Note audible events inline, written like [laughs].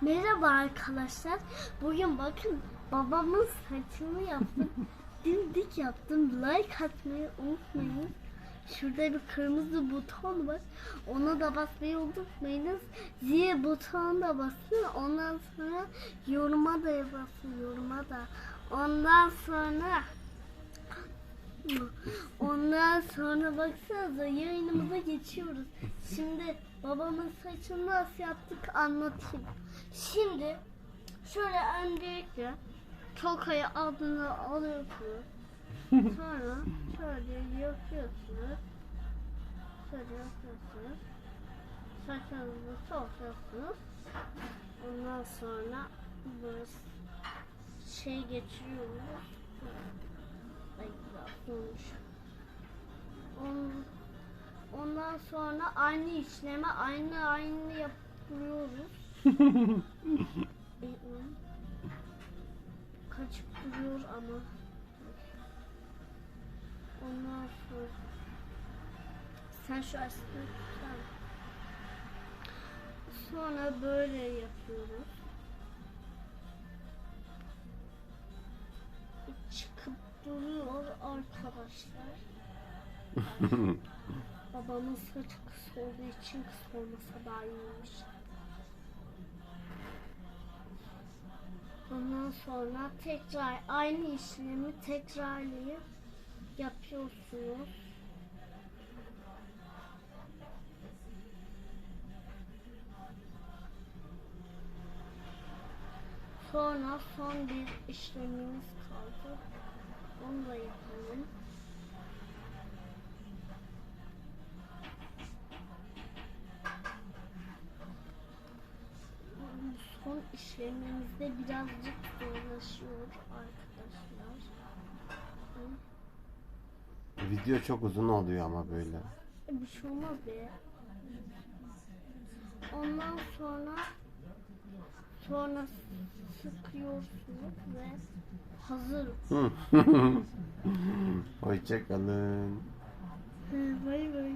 Merhaba arkadaşlar. Bugün bakın babamın saçını yaptım. [laughs] Dimdik yaptım. Like atmayı unutmayın. Şurada bir kırmızı buton var. Ona da basmayı unutmayınız. Zil butonuna da basın. Ondan sonra yoruma da basın. Yoruma da. Ondan sonra [laughs] Ondan sonra baksanıza yayınımıza geçiyoruz. Şimdi babamın saçını nasıl yaptık anlatayım. Şimdi şöyle öncelikle tokayı altına alıyorsunuz. Sonra şöyle yapıyorsunuz. Şöyle yapıyorsunuz. Saçınızı sokuyorsunuz. Ondan sonra böyle şey geçiriyoruz. Olmuş. On- Ondan sonra aynı işlemi aynı aynı yapıyoruz. [laughs] Kaçıp duruyor ama. Ondan sonra sen şu aslında. Sonra böyle yapıyoruz. Duruyor arkadaşlar. [laughs] Babamın saçı kısa olduğu için kısa olmasa daha iyiymiş. Ondan sonra tekrar aynı işlemi tekrarlayıp yapıyorsunuz. Sonra son bir işlemimiz kaldı. Da yapalım. Son işlemimizde birazcık zorlaşıyor arkadaşlar. Hı. Video çok uzun oluyor ama böyle. E, Bir şey olmaz be. Ondan sonra sonra sıkıyorsunuz ve hazır. [laughs] Hoşçakalın. Bay bay.